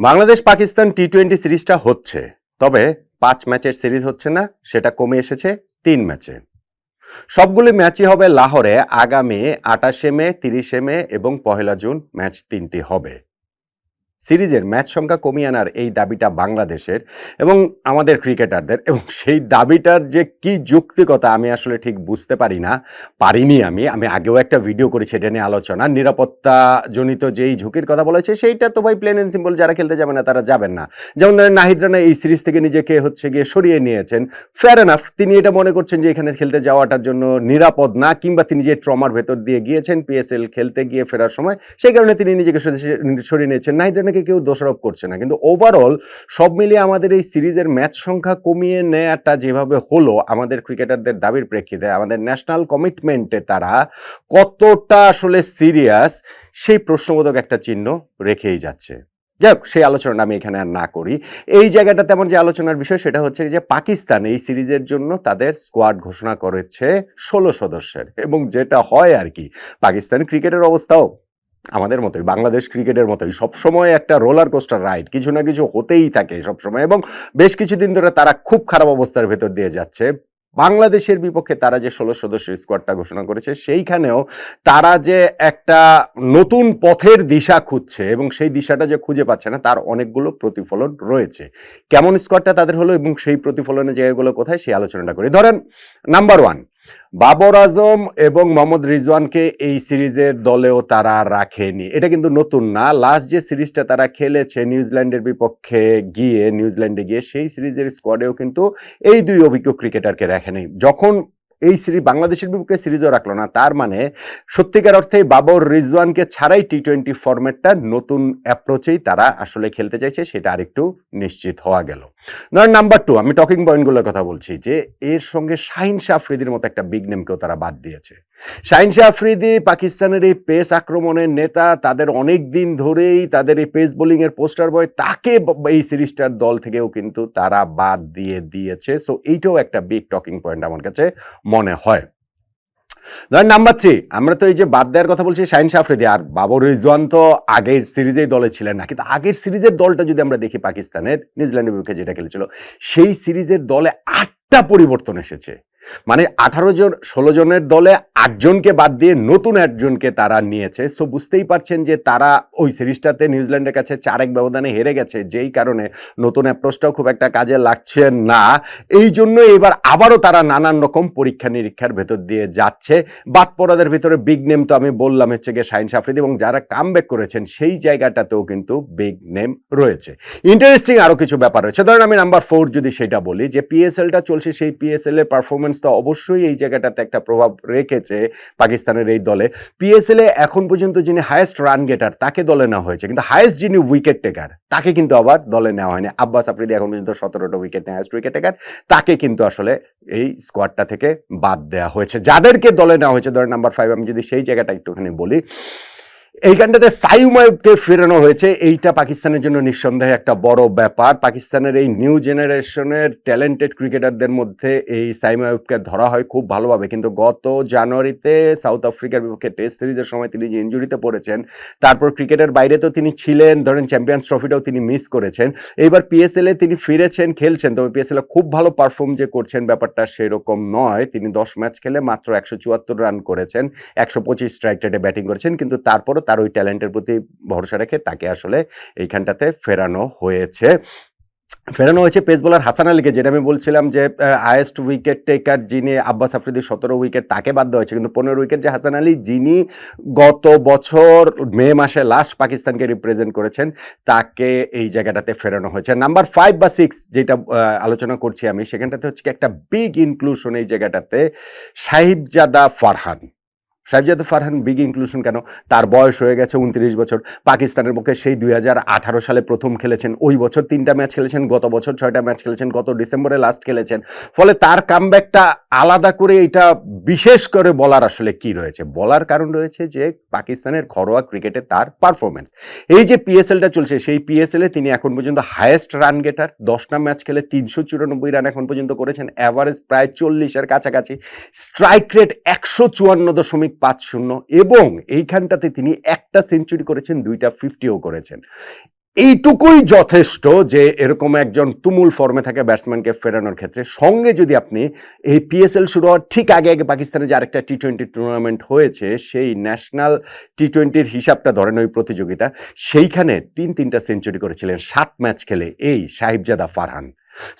Bangladesh Pakistan T twenty সিরিজটা হচ্ছে, তবে পাঁচ ম্যাচের সিরিজ হচ্ছে না, সেটা কমে এসেছে তিন ম্যাচে। সবগুলি ম্যাচই হবে লাহোরে, আগামী আটাশে মে, তিরিশে মে এবং পহেলা জুন ম্যাচ তিনটি হবে। সিরিজের ম্যাচ সংখ্যা কমিয়ে আনার এই দাবিটা বাংলাদেশের এবং আমাদের ক্রিকেটারদের। এবং সেই দাবিটার যে কি যুক্তিকতা আমি আসলে ঠিক বুঝতে পারি না, পারিনি আমি। আমি আগেও একটা ভিডিও করেছি, এটা নিয়ে আলোচনা। নিরাপত্তা জনিত যেই ঝুঁকির কথা বলেছে, সেইটা তো ভাই প্লেন এন্ড সিম্পল যারা খেলতে যাবে না, তারা যাবেন না। যেমন ধরেন নাহিদ রানা এই সিরিজ থেকে নিজেকে হচ্ছে গিয়ে সরিয়ে নিয়েছেন। ফেয়ার এনাফ তিনি এটা মনে করছেন যে এখানে খেলতে যাওয়াটার জন্য নিরাপদ না, কিংবা তিনি যে ট্রমার ভেতর দিয়ে গিয়েছেন পিএসএল খেলতে গিয়ে ফেরার সময়, সেই কারণে তিনি নিজেকে সরিয়ে- সরিয়ে নিয়েছেন। নাহিদ রানাকে কেউ দোষারোপ করছে না। কিন্তু ওভারঅল সব মিলিয়ে আমাদের এই সিরিজের ম্যাচ সংখ্যা কমিয়ে নেওয়াটা যেভাবে হলো, আমাদের ক্রিকেটারদের দাবির প্রেক্ষিতে, আমাদের ন্যাশনাল কমিটমেন্টে তারা কতটা আসলে সিরিয়াস সেই প্রশ্নবোধক একটা চিহ্ন রেখেই যাচ্ছে। যাই হোক সেই আলোচনাটা আমি এখানে আর না করি। এই জায়গাটা তেমন যে আলোচনার বিষয়, সেটা হচ্ছে যে পাকিস্তান এই সিরিজের জন্য তাদের স্কোয়াড ঘোষণা করেছে ষোলো সদস্যের এবং যেটা হয় আর কি, পাকিস্তান ক্রিকেটের অবস্থাও। আমাদের মতোই, বাংলাদেশ ক্রিকেটের মতোই, সবসময় একটা রোলার কোস্টার রাইড কিছু না কিছু হতেই থাকে সবসময় এবং বেশ কিছুদিন ধরে তারা খুব খারাপ অবস্থার ভেতর দিয়ে যাচ্ছে। বাংলাদেশের বিপক্ষে তারা যে ষোলো সদস্য স্কোয়াডটা ঘোষণা করেছে, সেইখানেও তারা যে একটা নতুন পথের দিশা খুঁজছে এবং সেই দিশাটা যে খুঁজে পাচ্ছে না, তার অনেকগুলো প্রতিফলন রয়েছে। কেমন স্কোয়াডটা তাদের হলো এবং সেই প্রতিফলনের জায়গাগুলো কোথায়, সেই আলোচনাটা করি। ধরেন নাম্বার ওয়ান বাবর আজম এবং মোহাম্মদ রিজওয়ানকে এই সিরিজের দলেও তারা রাখেনি। এটা কিন্তু নতুন না। লাস্ট যে সিরিজটা তারা খেলেছে নিউজিল্যান্ডের বিপক্ষে গিয়ে, নিউজিল্যান্ডে গিয়ে সেই সিরিজের স্কোয়াডেও কিন্তু এই দুই অভিজ্ঞ ক্রিকেটারকে রাখেনি। যখন এই সিরিজ বাংলাদেশের বিপক্ষে সিরিজও রাখল না। তার মানে সত্যিকার অর্থে বাবর রিজওয়ানকে ছাড়াই টি টোয়েন্টি ফরম্যাটটা নতুন অ্যাপ্রোচেই তারা আসলে খেলতে চাইছে, সেটা আরেকটু নিশ্চিত হওয়া গেল। নয় নাম্বার টু আমি টকিং পয়েন্টগুলোর কথা বলছি যে এর সঙ্গে শাহিন শাহ আফ্রিদির মতো একটা বিগ নেমকেও তারা বাদ দিয়েছে। শাহিন শাহ আফ্রিদি পাকিস্তানের এই পেস আক্রমণের নেতা, তাদের অনেক দিন ধরেই তাদের এই পেস বোলিং এর পোস্টার বয় তাকে এই সিরিজটার দল থেকেও কিন্তু তারা বাদ দিয়ে দিয়েছে। সো এইটাও একটা বিগ টকিং পয়েন্ট আমার কাছে। মনে হয়। ধরেন নাম্বার থ্রি আমরা তো এই যে বাদ দেওয়ার কথা বলছি, শাহিন সাফরিদি আর বাবর রিজওয়ান তো আগের সিরিজেই দলে ছিলেন না। কিন্তু আগের সিরিজের দলটা যদি আমরা দেখি পাকিস্তানের, নিউজিল্যান্ডের বিপক্ষে যেটা খেলেছিল, সেই সিরিজের দলে আটটা পরিবর্তন এসেছে। মানে আঠারো জন, ষোলো জনের দলে আটজনকে বাদ দিয়ে নতুন একজনকে তারা নিয়েছে। সো বুঝতেই পারছেন যে তারা ওই সিরিজটাতে নিউজিল্যান্ডের কাছে চার এক ব্যবধানে হেরে গেছে, যেই কারণে নতুন অ্যাপ্রোচটাও খুব একটা কাজে লাগছে না। এই জন্য এবার আবারও তারা নানান রকম পরীক্ষা নিরীক্ষার ভেতর দিয়ে যাচ্ছে। বাদ পড়াদের ভিতরে বিগ নেম তো আমি বললাম, হচ্ছে গিয়ে শাহিন সাফরিদি এবং যারা কামব্যাক করেছেন, সেই জায়গাটাতেও কিন্তু বিগ নেম রয়েছে। ইন্টারেস্টিং আরও কিছু ব্যাপার রয়েছে। ধরেন আমি নাম্বার ফোর যদি সেটা বলি, যে পিএসএলটা চলছে, সেই পিএসএল এর পারফরমেন্স তো অবশ্যই এই জায়গাটাতে একটা প্রভাব রেখেছে পাকিস্তানের এই দলে। পিএসএল এ এখন পর্যন্ত যিনি হায়েস্ট রান গেটার তাকে দলে নেওয়া হয়েছে। কিন্তু হায়েস্ট যিনি উইকেট টেকার তাকে কিন্তু আবার দলে নেওয়া হয়নি। আব্বাস আফ্রিদি এখন পর্যন্ত সতেরোটা উইকেট নেয় হায়েস্ট উইকেট টেকার তাকে কিন্তু আসলে এই স্কোয়াডটা থেকে বাদ দেওয়া হয়েছে। যাদেরকে দলে নেওয়া হয়েছে, ধরেন নাম্বার ফাইভ আমি যদি সেই জায়গাটা একটুখানি বলি এইখানটাতে সাইউমায়ুবকে ফেরানো হয়েছে। এইটা পাকিস্তানের জন্য নিঃসন্দেহে একটা বড় ব্যাপার। পাকিস্তানের এই নিউ জেনারেশনের ট্যালেন্টেড ক্রিকেটারদের মধ্যে এই সাইমায়ুবকে ধরা হয় খুব ভালোভাবে। কিন্তু গত জানুয়ারিতে সাউথ আফ্রিকার বিপক্ষে টেস্ট সিরিজের সময় তিনি যে ইঞ্জুরিতে পড়েছেন, তারপর ক্রিকেটের বাইরে তো তিনি ছিলেন। ধরেন চ্যাম্পিয়ন্স ট্রফিটাও তিনি মিস করেছেন। এইবার পিএসএল তিনি ফিরেছেন, খেলছেন। তবে পিএসএল খুব ভালো পারফর্ম যে করছেন ব্যাপারটা সেরকম নয়। তিনি দশ ম্যাচ খেলে মাত্র একশো চুয়াত্তর রান করেছেন, একশো পঁচিশ স্ট্রাইক রেটে ব্যাটিং করেছেন। কিন্তু তারপরও তার ওই ট্যালেন্টের প্রতি ভরসা রেখে তাকে আসলে এইখানটাতে ফেরানো হয়েছে। ফেরানো হয়েছে পেস বোলার হাসান আলীকে, যেটা আমি বলছিলাম যে হায়েস্ট উইকেট টেকার যিনি আব্বাস আফ্রিদি সতেরো উইকেট তাকে বাদ দেওয়া হয়েছে। কিন্তু পনেরো উইকেট যে হাসান আলী, যিনি গত বছর মে মাসে লাস্ট পাকিস্তানকে রিপ্রেজেন্ট করেছেন, তাকে এই জায়গাটাতে ফেরানো হয়েছে। নাম্বার ফাইভ বা সিক্স যেটা আলোচনা করছি আমি, সেখানটাতে হচ্ছে একটা বিগ ইনক্লুশন এই জায়গাটাতে সাহিবজাদা ফারহান। সাহেবজাদা ফারহান বিগ ইনক্লুশন কেন? তার বয়স হয়ে গেছে উনত্রিশ বছর। পাকিস্তানের পক্ষে সেই দুই হাজার আঠারো সালে প্রথম খেলেছেন। ওই বছর তিনটা ম্যাচ খেলেছেন, গত বছর ছয়টা ম্যাচ খেলেছেন, গত ডিসেম্বরে লাস্ট খেলেছেন। ফলে তার কামব্যাকটা আলাদা করে এটা বিশেষ করে বলার আসলে কি রয়েছে? বলার কারণ রয়েছে যে পাকিস্তানের ঘরোয়া ক্রিকেটে তার পারফরমেন্স এই যে পিএসএলটা চলছে, সেই পিএসএল তিনি এখন পর্যন্ত হায়েস্ট রান গেটার দশটা ম্যাচ খেলে তিনশো চুরানব্বই রান এখন পর্যন্ত করেছেন। অ্যাভারেজ প্রায় চল্লিশের কাছাকাছি। স্ট্রাইক রেট একশো চুয়ান্ন দশমিক পাঁচ শূন্য এবং এইখানটাতে তিনি একটা সেঞ্চুরি করেছেন, দুইটা ফিফটিও করেছেন। এইটুকুই যথেষ্ট যে এরকম একজন তুমুল ফর্মে থাকে ব্যাটসম্যানকে ফেরানোর ক্ষেত্রে। সঙ্গে যদি আপনি এই পিএসএল শুরু হওয়ার ঠিক আগে আগে পাকিস্তানে যে আরেকটা টি টোয়েন্টি টুর্নামেন্ট হয়েছে, সেই ন্যাশনাল টি টোয়েন্টির হিসাবটা ধরেন ওই প্রতিযোগিতা, সেইখানে তিন তিনটা সেঞ্চুরি করেছিলেন, সাত ম্যাচ খেলে এই সাহিবজাদা ফারহান।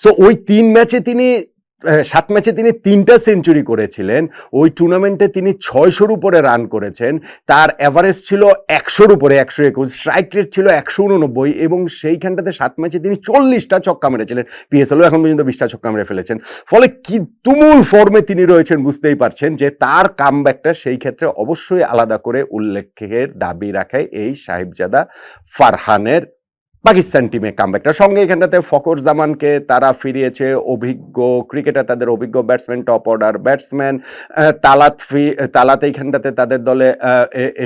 সো ওই তিন ম্যাচে তিনি সাত ম্যাচে তিনি তিনটা সেঞ্চুরি করেছিলেন। ওই টুর্নামেন্টে তিনি ছয়শোর উপরে রান করেছেন। তার অ্যাভারেজ ছিল একশোর উপরে, একশো একুশ। স্ট্রাইক রেট ছিল একশো উননব্বই এবং সেইখানটাতে সাত ম্যাচে তিনি চল্লিশটা ছক্কা মেরেছিলেন। পিএসএলও এখন পর্যন্ত বিশটা ছক্কা মেরে ফেলেছেন। ফলে কি তুমুল ফর্মে তিনি রয়েছেন বুঝতেই পারছেন যে তার কামব্যাকটা সেই ক্ষেত্রে অবশ্যই আলাদা করে উল্লেখের দাবি রাখে এই সাহেবজাদা ফারহানের পাকিস্তান টিমে কামব্যাকটা সঙ্গে এখানটাতে ফকর জামানকে তারা ফিরিয়েছে, অভিজ্ঞ ক্রিকেটার তাদের অভিজ্ঞ batsman top order batsman Talat ফি, তালাত এইখানটাতে তাদের দলে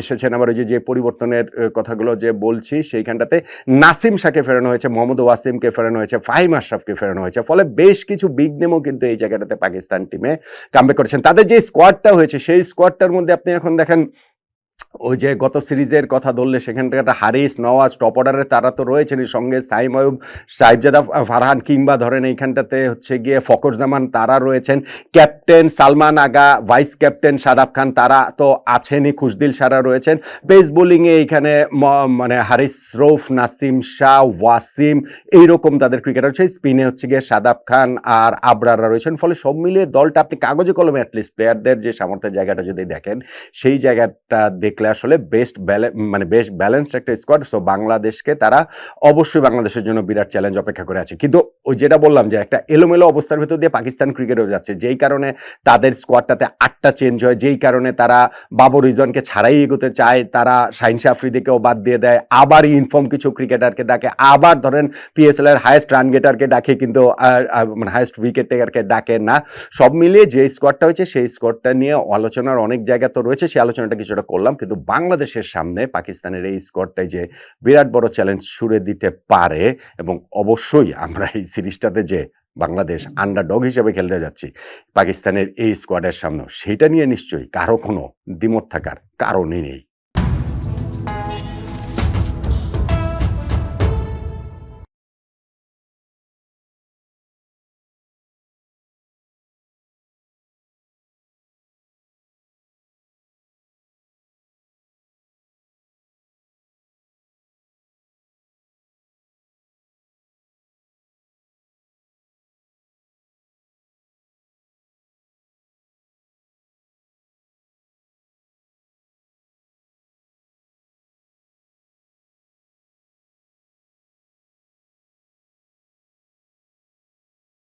এসেছেন। আবার ওই যে যে পরিবর্তনের কথাগুলো যে বলছি, সেইখানটাতে নাসিম শাহকে ফেরানো হয়েছে, মোহাম্মদ ওয়াসিমকে ফেরানো হয়েছে, ফাহিম আশরাফকে ফেরানো হয়েছে। ফলে বেশ কিছু বিগ নেমও কিন্তু এই জায়গাটাতে পাকিস্তান টিমে কামব্যাক করেছেন। তাদের যে স্কোয়াডটা হয়েছে, সেই স্কোয়াডটার মধ্যে আপনি এখন দেখেন ওই যে গত সিরিজের কথা ধরলে সেখান থেকে একটা হারিস, নওয়াজ টপ অর্ডারে তারা তো রয়েছেন সঙ্গে সাইম আয়ুব, সাহিবজাদা, ফারহান কিংবা ধরেন এইখানটাতে হচ্ছে গিয়ে ফকর জামান তারা রয়েছেন। Captain Salman Agha, vice captain Shadab Khan তারা তো আছেনই, খুশদিল সারা রয়েছেন। পেস বোলিংয়ে এইখানে মানে হারিস রৌফ, নাসিম শাহ, ওয়াসিম এইরকম তাদের ক্রিকেটার রয়েছে। স্পিনে হচ্ছে গিয়ে সাদাব খান আর আবরাররা রয়েছেন। ফলে সব মিলিয়ে দলটা আপনি কাগজে কলমে অ্যাটলিস্ট প্লেয়ারদের যে সামর্থ্যের জায়গাটা যদি দেখেন, সেই জায়গাটা দেখলে আসলে বেস্ট মানে বেশ ব্যালেন্সড একটা স্কোয়াড সো বাংলাদেশকে তারা অবশ্যই বাংলাদেশের জন্য বিরাট চ্যালেঞ্জ অপেক্ষা করে আছে। কিন্তু ওই যেটা বললাম যে একটা এলোমেলো অবস্থার ভিতর দিয়ে পাকিস্তান ক্রিকেটও যাচ্ছে, যেই কারণে তাদের স্কোয়াডটাতে আটটা চেঞ্জ হয়, যেই কারণে তারা বাবর ইজনকে ছাড়াই এগোতে চায়, তারা শাহিন আফ্রিদিকেও বাদ দিয়ে দেয়, আবার ইনফর্ম কিছু ক্রিকেটারকে ডাকে, আবার ধরেন পিএসএল এর হায়েস্ট রান গেটারকে ডাকে, কিন্তু মানে হায়েস্ট উইকেট টেকারকে ডাকে না। সব মিলিয়ে যে স্কোয়াডটা হয়েছে, সেই স্কোয়াডটা নিয়ে আলোচনার অনেক জায়গা তো রয়েছে, সেই আলোচনাটা কিছুটা করলাম কিন্তু বাংলাদেশের সামনে পাকিস্তানের এই স্কোয়াডটাই যে বিরাট বড় চ্যালেঞ্জ ছুড়ে দিতে পারে এবং অবশ্যই আমরা এই সিরিজটাতে যে বাংলাদেশ আন্ডারডগ হিসেবে খেলতে যাচ্ছি, পাকিস্তানের এই স্কোয়াডের সামনে সেটা নিয়ে নিশ্চয়ই কারও কোনো দ্বিমত থাকার কারণই নেই।